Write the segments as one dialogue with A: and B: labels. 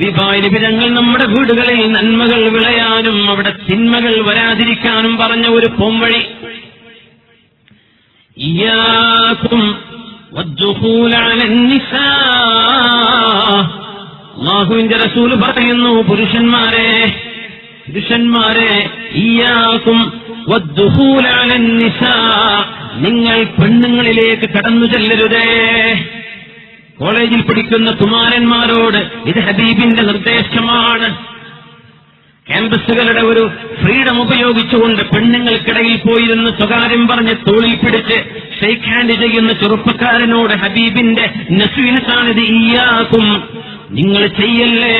A: വിഭാരിപിതങ്ങൾ നമ്മുടെ വീടുകളിൽ നന്മകൾ വിളയാനും അവിടെ തിന്മകൾ വരാതിരിക്കാനും പറഞ്ഞ ഒരു പൊംവഴി ഇയാക്കും റസൂൽ പറയുന്നു പുരുഷന്മാരെ പുരുഷന്മാരെ ഇയാക്കും നിങ്ങൾ പെണ്ണുങ്ങളിലേക്ക് കടന്നു ചെല്ലരുതേ. കോളേജിൽ പഠിക്കുന്ന കുമാരന്മാരോട് ഇത് ഹബീബിന്റെ നിർദ്ദേശമാണ്. ക്യാമ്പസുകളുടെ ഒരു ഫ്രീഡം ഉപയോഗിച്ചുകൊണ്ട് പെണ്ണുങ്ങൾക്കിടയിൽ പോയിരുന്ന് സ്വകാര്യം പറഞ്ഞ് തോളിൽ പിടിച്ച് ഷെയ്ക്ക് ഹാൻഡ് ചെയ്യുന്ന ചെറുപ്പക്കാരനോട് ഹബീബിന്റെ നസീഹത്താണിത് ഇയാക്കും നിങ്ങൾ ചെയ്യല്ലേ?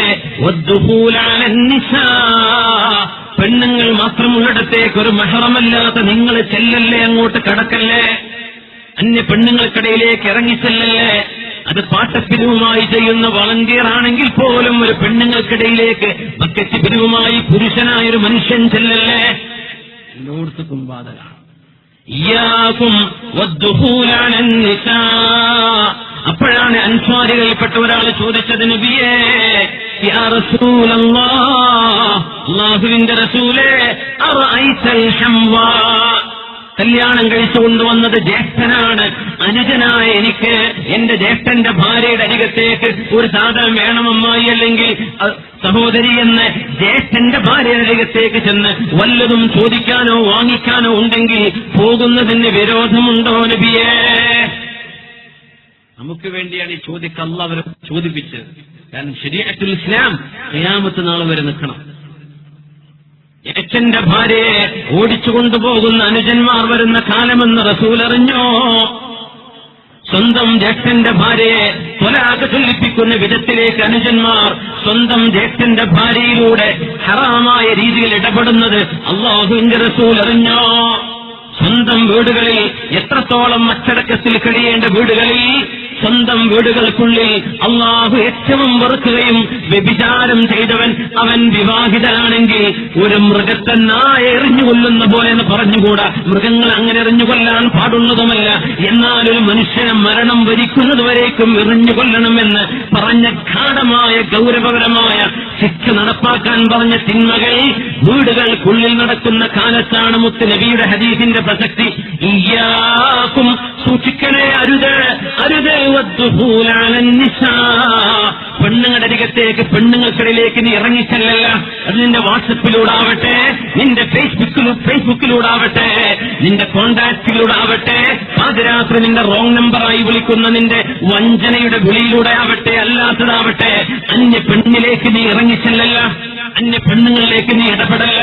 A: പെണ്ണുങ്ങൾ മാത്രമുള്ളിടത്തേക്ക് ഒരു മെഹറമല്ലാത്ത നിങ്ങൾ ചെല്ലല്ലേ അങ്ങോട്ട് കടക്കല്ലേ? അന്യ പെണ്ണുങ്ങൾക്കിടയിലേക്ക് ഇറങ്ങിച്ചെല്ലല്ലേ? അത് പാട്ടപ്പിരിവുമായി ചെയ്യുന്ന വളണ്ടിയർ ആണെങ്കിൽ പോലും ഒരു പെണ്ണുങ്ങൾക്കിടയിലേക്ക് ബക്കറ്റ് പിരിവുമായി പുരുഷനായ ഒരു മനുഷ്യൻ ചെല്ലല്ലേ? എല്ലായിടത്തും നിസാ. അപ്പോഴാണ് അൻസ്വാരികളിൽപ്പെട്ട ഒരാൾ ചോദിച്ചത് നബിയേ യാ റസൂലല്ലാഹ് അല്ലാഹുവിന്റെ റസൂലേ കല്യാണം കഴിച്ചു കൊണ്ടുവന്നത് ജ്യേഷ്ഠനാണ്. അനുജനായ എനിക്ക് എന്റെ ജ്യേഷ്ഠന്റെ ഭാര്യയുടെ അരികത്തേക്ക് ഒരു സാധനം വേണമെന്നായി അല്ലെങ്കിൽ സഹോദരി എന്ന് ജ്യേഷ്ഠന്റെ ഭാര്യയുടെ അരികത്തേക്ക് ചെന്ന് വല്ലതും ചോദിക്കാനോ വാങ്ങിക്കാനോ ഉണ്ടെങ്കിൽ പോകുന്നതിന് വിരോധമുണ്ടോ നബിയേ? നമുക്ക് വേണ്ടിയാണ് ഈ ചോദ്യക്ക് അല്ല അവരെ ചോദിപ്പിച്ചത്. കാരണം ശരിയായിട്ടുള്ള ഇസ്ലാം ഖിയാമത്ത് നാളെ വരെ നിൽക്കണം. ജ്യേഷ്ഠന്റെ ഭാര്യയെ ഓടിച്ചു കൊണ്ടുപോകുന്ന അനുജന്മാർ വരുന്ന കാലമെന്ന് റസൂൽ അറിഞ്ഞോ സ്വന്തം ജ്യേഷ്ഠന്റെ ഭാര്യയെ തൊലാക്ക് ചൊല്ലിപ്പിക്കുന്ന വിധത്തിലേക്ക് അനുജന്മാർ സ്വന്തം ജ്യേഷ്ഠന്റെ ഭാര്യയിലൂടെ ഹറാമായ രീതിയിൽ ഇടപെടുന്നത് അള്ളാഹുവിന്റെ റസൂൽ അറിഞ്ഞോ സ്വന്തം വീടുകളിൽ എത്രത്തോളം അച്ചടക്കത്തിൽ കഴിയേണ്ട വീടുകളിൽ സ്വന്തം വീടുകൾക്കുള്ളിൽ അള്ളാഹു ഏറ്റവും വെറുക്കുകയും വ്യഭിചാരം ചെയ്തവൻ അവൻ വിവാഹിതനാണെങ്കിൽ ഒരു മൃഗത്തെ നായ എറിഞ്ഞു കൊല്ലുന്ന പോലെ എന്ന് പറഞ്ഞുകൂടാ. മൃഗങ്ങൾ അങ്ങനെ എറിഞ്ഞു കൊല്ലാൻ പാടുള്ളതുമല്ല. എന്നാൽ ഒരു മനുഷ്യനെ മരണം വരിക്കുന്നതുവരേക്കും എറിഞ്ഞു കൊല്ലണമെന്ന് പറഞ്ഞ ഗാഠമായ ഗൗരവകരമായ ശിക്ഷ നടപ്പാക്കാൻ പറഞ്ഞ തിന്മകൾ വീടുകൾക്കുള്ളിൽ നടക്കുന്ന കാലത്താണ് മുത്ത് നബിയുടെ ഹദീസിന്റെ പ്രസക്തി. ഇയാക്കും സൂക്ഷിക്കണേ അരുത്. അരുത്. പെണ്ണുങ്ങളുടെ അരികത്തേക്ക് പെണ്ണുങ്ങൾക്കിടയിലേക്ക് നീ ഇറങ്ങിച്ചല്ലല്ല. അത് നിന്റെ വാട്സപ്പിലൂടാവട്ടെ നിന്റെ ഫേസ്ബുക്കിലൂ ഫേസ്ബുക്കിലൂടാവട്ടെ നിന്റെ കോണ്ടാക്ടിലൂടാവട്ടെ പാതിരാത്രി നിന്റെ റോങ് നമ്പറായി വിളിക്കുന്ന നിന്റെ വഞ്ചനയുടെ വിളിയിലൂടെ ആവട്ടെ അല്ലാത്തതാവട്ടെ അന്യ പെണ്ണിലേക്ക് നീ ഇറങ്ങിച്ചല്ലല്ല. അന്യ പെണ്ണുങ്ങളിലേക്ക് നീ ഇടപെടല്ല.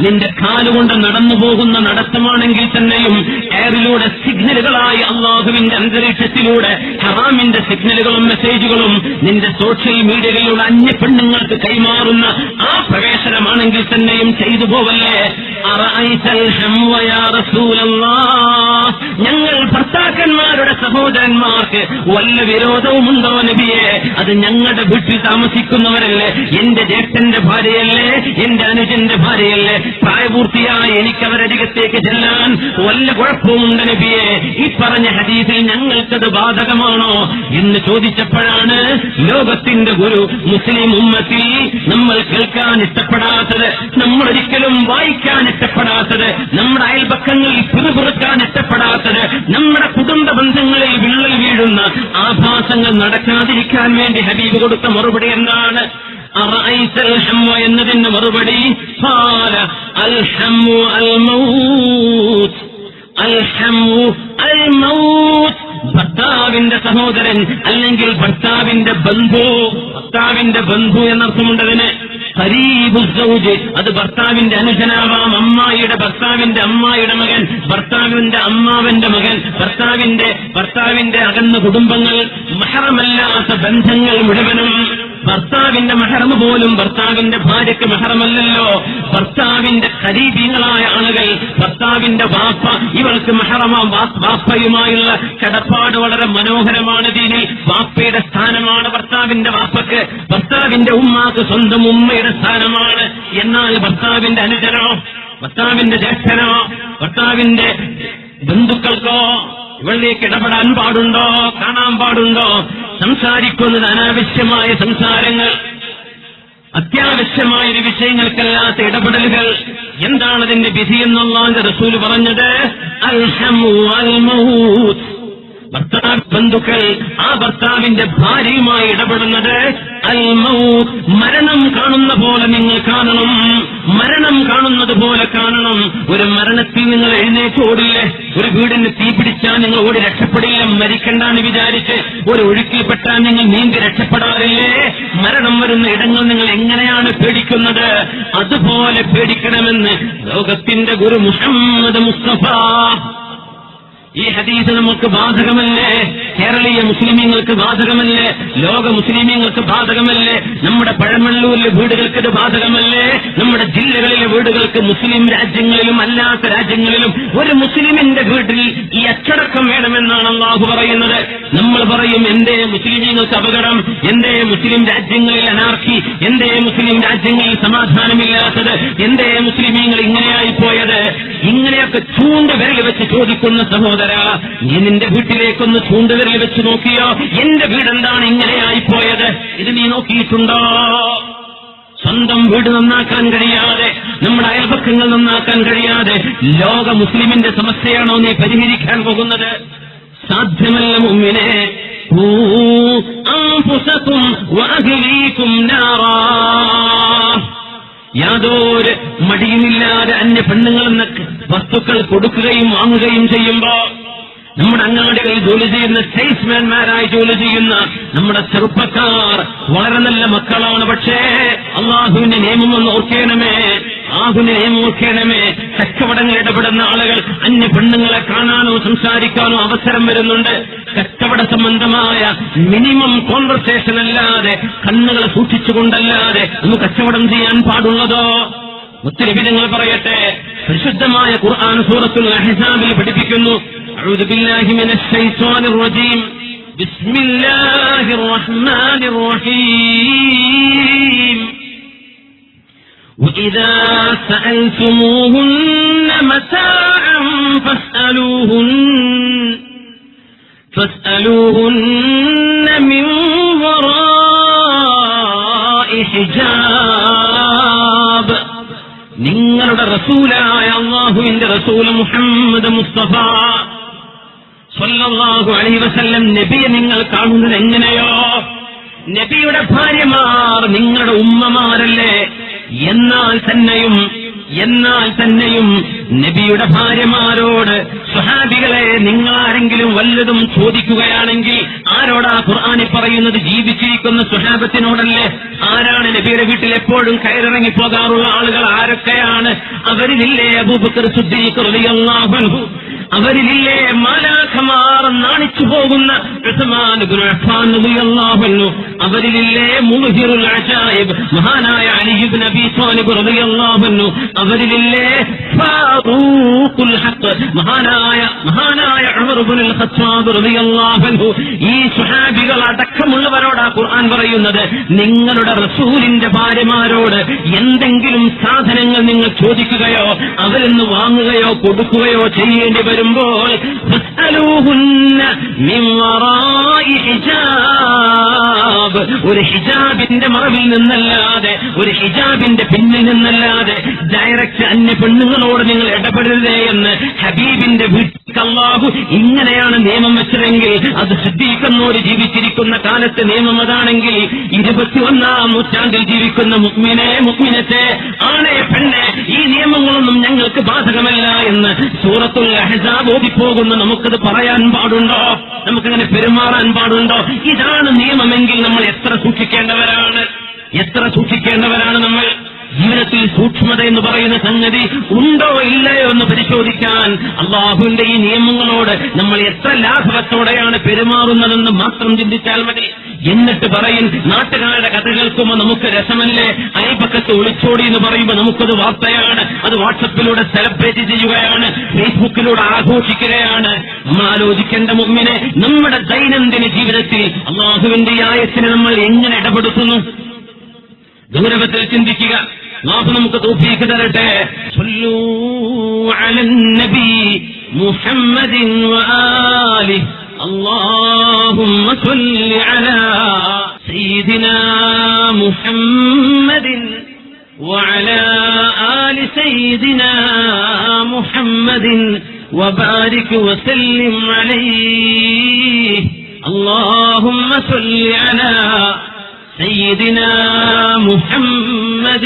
A: നിന്റെ കാലുകൊണ്ട് നടന്നു പോകുന്ന നടത്തമാണെങ്കിൽ തന്നെയും എയറിലൂടെ സിഗ്നലുകളായി അള്ളാഹുവിന്റെ അന്തരീക്ഷത്തിലൂടെ ഹറാമിന്റെ സിഗ്നലുകളും മെസ്സേജുകളും നിന്റെ സോഷ്യൽ മീഡിയകളിലൂടെ അന്യ പെണ്ണുങ്ങൾക്ക് കൈമാറുന്ന ആ പ്രവേശനമാണെങ്കിൽ തന്നെയും ചെയ്തു പോവല്ലേ. ഞങ്ങൾ ഭർത്താക്കന്മാരുടെ സഹോദരന്മാർക്ക് വല്ല വിരോധവും ഉണ്ടോ നബിയെ? അത് ഞങ്ങളുടെ വീട്ടിൽ താമസിക്കുന്നവരല്ലേ? എന്റെ ജ്യേഷ്ഠന്റെ ഭാര്യയല്ലേ? എന്റെ അനുജന്റെ ഭാര്യയല്ലേ? പ്രായപൂർത്തിയായ എനിക്ക് അവരരികത്തേക്ക് ചെല്ലാൻ വല്ല കുഴപ്പവുമുണ്ട് നബിയെ? ഈ പറഞ്ഞ ഹദീസിൽ ഞങ്ങൾക്കത് ബാധകമാണോ? എന്ന് ചോദിച്ചപ്പോഴാണ് ലോകത്തിന്റെ ഗുരു മുസ്ലിം ഉമ്മത്തിൽ നമ്മൾ കേൾക്കാൻ ഇഷ്ടപ്പെടാത്തത് നമ്മൾ ഒരിക്കലും വായിക്കാൻ ഇഷ്ടപ്പെടാത്തത് നമ്മുടെ അയൽപക്കങ്ങളിൽ പിറുപിറുക്കാൻ ഇഷ്ടപ്പെടാത്തത് നമ്മുടെ കുടുംബ ബന്ധങ്ങളിൽ വിള്ളൽ വീഴുന്ന ആഭാസങ്ങൾ നടക്കാതിരിക്കാൻ വേണ്ടി ഹബീബ് കൊടുത്ത മറുപടി എന്താണ്? എന്നതിന് മറുപടി ഭർത്താവിന്റെ സഹോദരൻ അല്ലെങ്കിൽ ഭർത്താവിന്റെ ബന്ധു. ഭർത്താവിന്റെ ബന്ധു എന്നർത്ഥമുണ്ടതിന്. അത് ഭർത്താവിന്റെ അനുജനാവാം. അമ്മായിയുടെ ഭർത്താവിന്റെ അമ്മായിയുടെ മകൻ ഭർത്താവിന്റെ അമ്മാവന്റെ മകൻ ഭർത്താവിന്റെ ഭർത്താവിന്റെ അകന്ന കുടുംബങ്ങൾ മഹറമല്ലാത്ത ബന്ധങ്ങൾ മുഴുവനും ഭർത്താവിന്റെ മെഹറമ പോലും ഭർത്താവിന്റെ ഭാര്യയ്ക്ക് മെഹറമല്ലല്ലോ. ഭർത്താവിന്റെ ഖരീബീങ്ങളായ ആളുകൾ ഭർത്താവിന്റെ വാപ്പ ഇവൾക്ക് മഹറമാം വാപ്പയുമായുള്ള കടപ്പാട് വളരെ മനോഹരമാണ് ദീനിൽ. വാപ്പയുടെ സ്ഥാനമാണ് ഭർത്താവിന്റെ വാപ്പക്ക്. ഭർത്താവിന്റെ ഉമ്മാക്ക് സ്വന്തം ഉമ്മയുടെ സ്ഥാനമാണ്. എന്നാൽ ഭർത്താവിന്റെ അനുജനോ ഭർത്താവിന്റെ ജ്യേഷ്ഠനോ ഭർത്താവിന്റെ ബന്ധുക്കൾക്കോ ഇവളിലേക്ക് ഇടപെടാൻ പാടുണ്ടോ കാണാൻ പാടുണ്ടോ? സംസാരിക്കുന്നത് അനാവശ്യമായ സംസാരങ്ങൾ അത്യാവശ്യമായ ഒരു വിഷയങ്ങൾക്കല്ലാത്ത ഇടപെടലുകൾ. എന്താണ് അതിന്റെ വിധി എന്നുള്ള റസൂൽ പറഞ്ഞത്? ഭർത്താവ് ബന്ധുക്കൾ ആ ഭർത്താവിന്റെ ഭാര്യയുമായി ഇടപെടുന്നത് അൽ മൗത്ത് മരണം കാണുന്ന പോലെ നിങ്ങൾ കാണണം. മരണം കാണുന്നത് പോലെ കാണണം. ഒരു മരണത്തിൽ നിങ്ങൾ എഴുന്നേറ്റ് ഓടില്ലേ ഒരു വീടിന് തീ പിടിച്ചാൽ നിങ്ങൾ ഓടി രക്ഷപ്പെടില്ല. മരിക്കണ്ടെന്ന് വിചാരിച്ച് ഒരു ഒഴുക്കിൽപ്പെട്ടാൽ നിങ്ങൾ നീന്തി രക്ഷപ്പെടാറില്ലേ? മരണം വരുന്ന ഇടങ്ങൾ നിങ്ങൾ എങ്ങനെയാണ് പേടിക്കുന്നത്? അതുപോലെ പേടിക്കണമെന്ന് ലോകത്തിന്റെ ഗുരു മുഹമ്മദ് മുസ്തഫ ഈ ഹദീസ് നമുക്ക് ബാധകമല്ലേ? കേരളീയ മുസ്ലിമീങ്ങൾക്ക് ബാധകമല്ലേ? ലോക മുസ്ലിമീങ്ങൾക്ക് ബാധകമല്ലേ? നമ്മുടെ പഴമള്ളൂരിലെ വീടുകൾക്ക് ഇത് ബാധകമല്ലേ? നമ്മുടെ ജില്ലകളിലെ വീടുകൾക്ക് മുസ്ലിം രാജ്യങ്ങളിലും അല്ലാത്ത രാജ്യങ്ങളിലും ഒരു മുസ്ലിമിന്റെ വീട്ടിൽ ഈ അച്ചടക്കം വേണമെന്നാണ് അള്ളാഹു പറയുന്നത്. നമ്മൾ പറയും എന്റെ മുസ്ലിമീങ്ങൾക്ക് അപകടം? എന്റെ മുസ്ലിം രാജ്യങ്ങളിൽ അനാർക്കി? എന്റെ മുസ്ലിം രാജ്യങ്ങളിൽ സമാധാനമില്ലാത്തത്? എന്റെ മുസ്ലിമീങ്ങൾ ഇങ്ങനെയായി പോയത്? ഇങ്ങനെയൊക്കെ ചൂണ്ടുവിരൽ വെച്ച് ചോദിക്കുന്ന സഹോദര നീ നിന്റെ വീട്ടിലേക്കൊന്ന് ചൂണ്ടുവിരൽ വെച്ച് നോക്കിയോ? എന്റെ വീടെന്താണ് ഇങ്ങനെയായിപ്പോയത്? ഇത് നീ നോക്കിയിട്ടുണ്ടോ? സ്വന്തം വീട് നന്നാക്കാൻ കഴിയാതെ നമ്മുടെ അയൽപക്കങ്ങൾ നന്നാക്കാൻ കഴിയാതെ ലോക മുസ്ലിമിന്റെ സമസ്യയാണോ നീ പരിഹരിക്കാൻ പോകുന്നത്? സാധ്യമല്ല മുമ്മിനെ. യാതൊരു മടിയുമില്ലാതെ അന്യ പെണ്ണുങ്ങളും വസ്തുക്കൾ കൊടുക്കുകയും വാങ്ങുകയും ചെയ്യുമ്പോ നമ്മുടെ അങ്ങാടികളിൽ ജോലി ചെയ്യുന്ന സെയിൽസ്മാൻമാരായി ജോലി ചെയ്യുന്ന നമ്മുടെ ചെറുപ്പക്കാർ വളരെ നല്ല മക്കളാണ്. പക്ഷേ അള്ളാഹുവിന്റെ നിയമം ഒന്ന് ഓർക്കേണമേ ആഹുവിന്റെ നിയമം ഓർക്കേണമേ കച്ചവടങ്ങൾ ഇടപെടുന്ന ആളുകൾ അന്യ പെണ്ണുങ്ങളെ കാണാനോ സംസാരിക്കാനോ അവസരം വരുന്നുണ്ട്. കച്ചവട സംബന്ധമായ മിനിമം കോൺവെർസേഷൻ അല്ലാതെ കണ്ണുകളെ സൂക്ഷിച്ചുകൊണ്ടല്ലാതെ ഒന്ന് കച്ചവടം ചെയ്യാൻ പാടുള്ളതോ? ഒത്തിരി വിധങ്ങൾ പറയട്ടെ. പരിശുദ്ധമായ ഖുർആൻ സൂറത്തുൽ അഹ്സാബിൽ പഠിപ്പിക്കുന്നു أعوذ بالله من الشيطان الرجيم بسم الله الرحمن الرحيم وإذا سألتموهن متاعا فاسألوهن فاسألوهن من وراء حجاب നിങ്ങളുടെ റസൂലായ അള്ളാഹുവിന്റെ റസൂൽ മുഹമ്മദ് മുസ്തഫ. സല്ലല്ലാഹു അലൈ വസല്ലം നബിയെ നിങ്ങൾ കാണുന്നത് എങ്ങനെയോ? നബിയുടെ ഭാര്യമാർ നിങ്ങളുടെ ഉമ്മമാരല്ലേ? എന്നാൽ തന്നെയും എന്നാൽ തന്നെയും നബിയുടെ ഭാര്യമാരോട് സ്വഹാബികളെ നിങ്ങൾ ആരെങ്കിലും വല്ലതും ചോദിക്കുകയാണെങ്കിൽ ആരോടാ ഖുർആാനി പറയുന്നത് ജീവിച്ചിരിക്കുന്ന സുഹാബത്തിനോടല്ലേ ആരാണ് നബിയുടെ വീട്ടിൽ എപ്പോഴും കയറിറങ്ങി പോകാറുള്ള ആളുകൾ ആരൊക്കെയാണ്? അവരിലില്ലേ അബൂബക്കർ സുദ്ദീഖ് അവരിലില്ലേ മാലാഖമാർ നാണിച്ചു പോകുന്ന അൻഹു. അവരിലില്ലേ മുൽഹിറുൽ അജായിബ് മഹാനായ അലി ഇബ്നു അബീ ത്വാലിബ് റളിയല്ലാഹു അൻഹു. അവരിലില്ലേ ഫാറൂഖുൽ ഹഖ് മഹാനായ മഹാനായ ഈ സുഹാബികൾ അടക്കമുള്ളവരോടാ ഖുർആൻ പറയുന്നത്. നിങ്ങളുടെ റസൂലിന്റെ ഭാര്യമാരോട് എന്തെങ്കിലും സാധനങ്ങൾ നിങ്ങൾ ചോദിക്കുകയോ അവരിൽ വാങ്ങുകയോ കൊടുക്കുകയോ ചെയ്യേണ്ടി വരുമ്പോൾ ഒരു ഹിജാബിന്റെ മറവിൽ നിന്നല്ലാതെ ഒരു ഹിജാബിന്റെ പിന്നിൽ നിന്നല്ലാതെ ഡയറക്റ്റ് അന്യ പെണ്ണുങ്ങളോട് നിങ്ങൾ ഇടപെടരുതേ എന്ന് ഹബീബിന്റെ വീട്ടിൽ അള്ളാഹു ഇങ്ങനെയാണ് നിയമം വെച്ചതെങ്കിൽ അത് സിദ്ധിക്കുന്നോട് ജീവിച്ചിരിക്കുന്ന കാലത്തെ നിയമം അതാണെങ്കിൽ ഇരുപത്തിയൊന്നാം നൂറ്റാണ്ടിൽ ജീവിക്കുന്ന മുക്മിനെ മുക്മിനത്തെ ആണെ പെണ്ണെ ഈ നിയമങ്ങളൊന്നും ഞങ്ങൾക്ക് ബാധകമല്ല എന്ന് സൂറത്തുൽ അഹസാബ് ഓടിപ്പോകുന്ന നമുക്കത് പറയാൻ പാടുണ്ടോ? നമുക്കങ്ങനെ പെരുമാറാൻ പാടുണ്ടോ? ഇതാണ് നിയമമെങ്കിൽ നമ്മൾ എത്ര സൂക്ഷിക്കേണ്ടവരാണ്? എത്ര സൂക്ഷിക്കേണ്ടവരാണ് നമ്മൾ? ജീവിതത്തിൽ സൂക്ഷ്മത എന്ന് പറയുന്ന സംഗതി ഉണ്ടോ ഇല്ലയോ എന്ന് പരിശോധിക്കാൻ അള്ളാഹുവിന്റെ ഈ നിയമങ്ങളോട് നമ്മൾ എത്ര ലാഘവത്തോടെയാണ് പെരുമാറുന്നതെന്ന് മാത്രം ചിന്തിച്ചാൽ മതി. എന്നിട്ട് പറയും നാട്ടുകാരുടെ കഥ കേൾക്കുമ്പോൾ നമുക്ക് രസമല്ലേ? അയൽപക്കത്ത് ഒളിച്ചോടി എന്ന് പറയുമ്പോൾ നമുക്കത് വാർത്തയാണ്. അത് വാട്സപ്പിലൂടെ സെലിബ്രേറ്റ് ചെയ്യുകയാണ്. ഫേസ്ബുക്കിലൂടെ ആഘോഷിക്കുകയാണ്. നമ്മൾ ആലോചിക്കേണ്ട മുമ്പിനെ നമ്മുടെ ദൈനംദിന ജീവിതത്തിൽ അള്ളാഹുവിന്റെ ആയത്തിന് നമ്മൾ എങ്ങനെ ഇടപെടുത്തുന്നു? ഗൗരവത്തിൽ ചിന്തിക്കുക. അള്ളാഹു നമുക്ക് തോഫീക്ക് തരട്ടെ സ്വല്ലൂ അലൻ നബി محمد وآله اللهم صل على سيدنا محمد وعلى آل سيدنا محمد وبارك وسلم عليه اللهم صل على سيدنا محمد